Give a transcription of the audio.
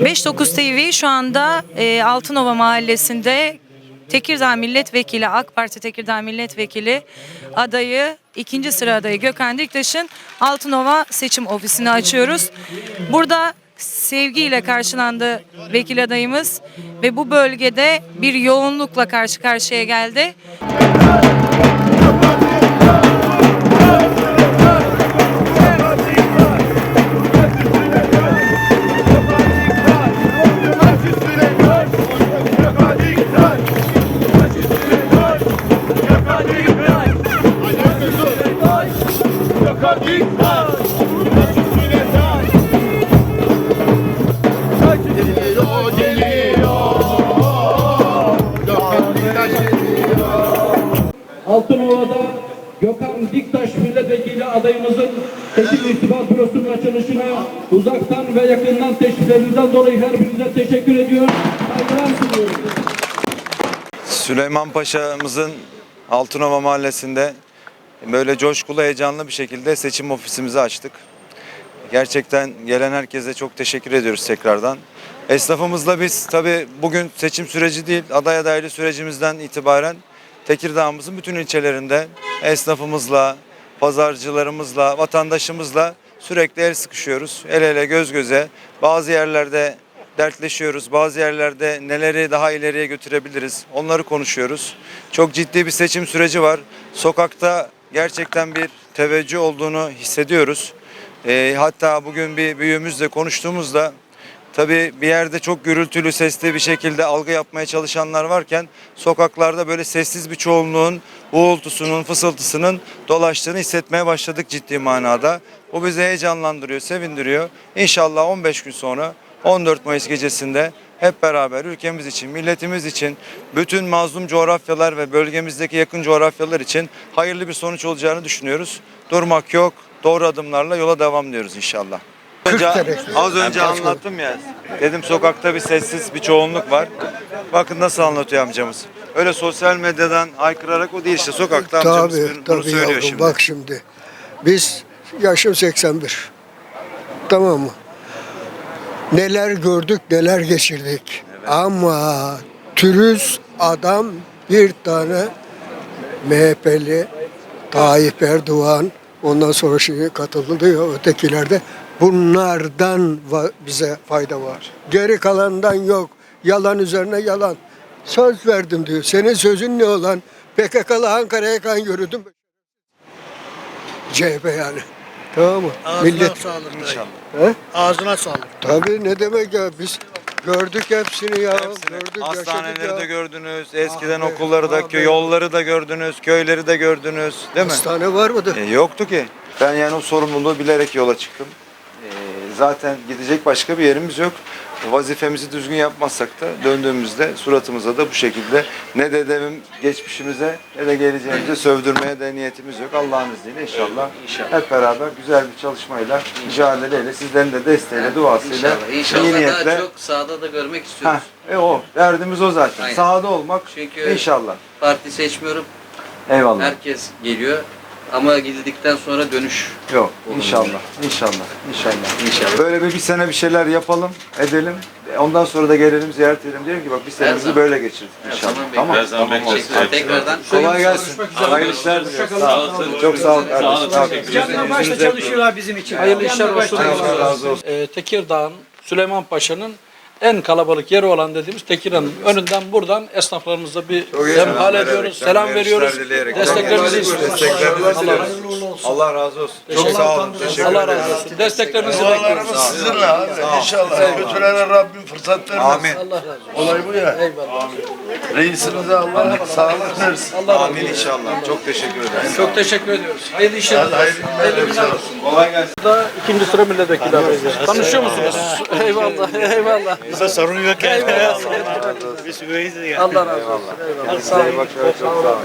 59 TV şu anda e, Altınova Mahallesi'nde Tekirdağ Milletvekili, AK Parti Tekirdağ Milletvekili adayı, ikinci sıra adayı Gökhan Diktaş'ın Altınova seçim ofisini açıyoruz. Burada sevgiyle karşılandı vekil adayımız ve bu bölgede bir yoğunlukla karşı karşıya geldi. Altınova'da Gökhan Diktaş milletvekili adayımızın seçim irtibat bürosunun açılışına uzaktan ve yakından teşriflerinizden dolayı her birinize teşekkür ediyor. Saygılar sunuyorum. Süleyman Paşa'mızın Altınova Mahallesi'nde böyle coşkulu, heyecanlı bir şekilde seçim ofisimizi açtık. Gerçekten gelen herkese çok teşekkür ediyoruz tekrardan. Esnafımızla biz tabii bugün seçim süreci değil, aday adaylı sürecimizden itibaren Tekirdağ'ımızın bütün ilçelerinde esnafımızla, pazarcılarımızla, vatandaşımızla sürekli el sıkışıyoruz. El ele göz göze. Bazı yerlerde dertleşiyoruz. Bazı yerlerde neleri daha ileriye götürebiliriz onları konuşuyoruz. Çok ciddi bir seçim süreci var. Sokakta gerçekten bir teveccüh olduğunu hissediyoruz. Ee, hatta bugün bir büyüğümüzle konuştuğumuzda tabii bir yerde çok gürültülü sesli bir şekilde algı yapmaya çalışanlar varken sokaklarda böyle sessiz bir çoğunluğun uğultusunun, fısıltısının dolaştığını hissetmeye başladık ciddi manada. Bu bizi heyecanlandırıyor, sevindiriyor. İnşallah 15 gün sonra 14 Mayıs gecesinde hep beraber ülkemiz için, milletimiz için, bütün mazlum coğrafyalar ve bölgemizdeki yakın coğrafyalar için hayırlı bir sonuç olacağını düşünüyoruz. Durmak yok, doğru adımlarla yola devam diyoruz inşallah. Önce, az önce anlattım ya, dedim sokakta bir sessiz bir çoğunluk var. Bakın nasıl anlatıyor amcamız. Öyle sosyal medyadan haykırarak o değil işte sokakta amcamız Tabii, bunu tabii söylüyor yavrum. şimdi. Bak şimdi. Biz yaşım 81. Tamam mı? Neler gördük, neler geçirdik. Ama türüz adam bir tane MHP'li Tayyip Erdoğan ondan sonra şeye katıldı ya ötekilerde. Bunlardan bize fayda var. Geri kalandan yok. Yalan üzerine yalan. Söz verdim diyor. Senin sözün ne olan? PKK'lı Ankara'ya kan yürüdüm. CHP yani. Tamam mı? Ağzına Millet. sağlık dayı. İnşallah. He? Ağzına sağlık. Tabii ne demek ya biz gördük hepsini ya. Hepsini. Gördük, Hastaneleri yaşadık de ya. gördünüz, eskiden Ah be, okulları da, ah kö- be. yolları da gördünüz, köyleri de gördünüz, değil mi? Hastane var mıdır? E, yoktu ki. Ben yani o sorumluluğu bilerek yola çıktım. E, zaten gidecek başka bir yerimiz yok. Vazifemizi düzgün yapmazsak da döndüğümüzde suratımıza da bu şekilde ne dedemim geçmişimize ne de geleceğimize sövdürmeye de niyetimiz yok. Allah'ın izniyle inşallah, hep beraber güzel bir çalışmayla, mücadeleyle, sizlerin de desteğiyle, duasıyla, İnşallah. İnşallah iyi niyetle. daha çok sahada da görmek istiyoruz. Heh, e o. Derdimiz o zaten. Aynen. Sahada olmak Çünkü- inşallah. Parti seçmiyorum. Eyvallah. Herkes geliyor. Ama gidildikten sonra dönüş. Yok. Olur. İnşallah. İnşallah. İnşallah. İnşallah. Böyle bir, bir sene bir şeyler yapalım, edelim. Ondan sonra da gelelim, ziyaret edelim. Diyelim ki bak bir senemizi böyle geçirdik inşallah. Tamam. Tamam. Ederim. Tekrardan Kolay gelsin. Hayırlı işler diliyorum. Sağ olun. Çok sağ olun kardeşim. Sağ olun. Canla başla çalışıyorlar bizim için. Hayırlı işler olsun. Allah razı olsun. Ee, Tekirdağ'ın Süleyman Paşa'nın en kalabalık yeri olan dediğimiz Tekirdağ'ın önünden buradan esnaflarımıza bir Selam ediyoruz, selam veriyoruz. işler. Desteklerinizi istiyoruz. Allah razı olsun. Allah razı olsun. Çok sağ olun. Teşekkür Allah razı olsun. Desteklerinizi bekliyoruz. Sizinle abi. İnşallah. Kötülere Rabbim fırsat vermesin. Amin. Allah razı olsun. Olay bu ya. Eyvallah. Reisimize Allah sağlık versin. Allah razı Amin olsun. inşallah. Çok teşekkür ederim. Çok teşekkür ediyoruz. Hayırlı işler. Hayırlı olsun. Kolay gelsin. Da ikinci sıra milletvekili adayız. Tanışıyor musunuz? Eyvallah, eyvallah. Bizde sorun yok yani. Biz üyeyiz. Allah razı olsun. Eyvallah. Sağ olun. Çok sağ olun.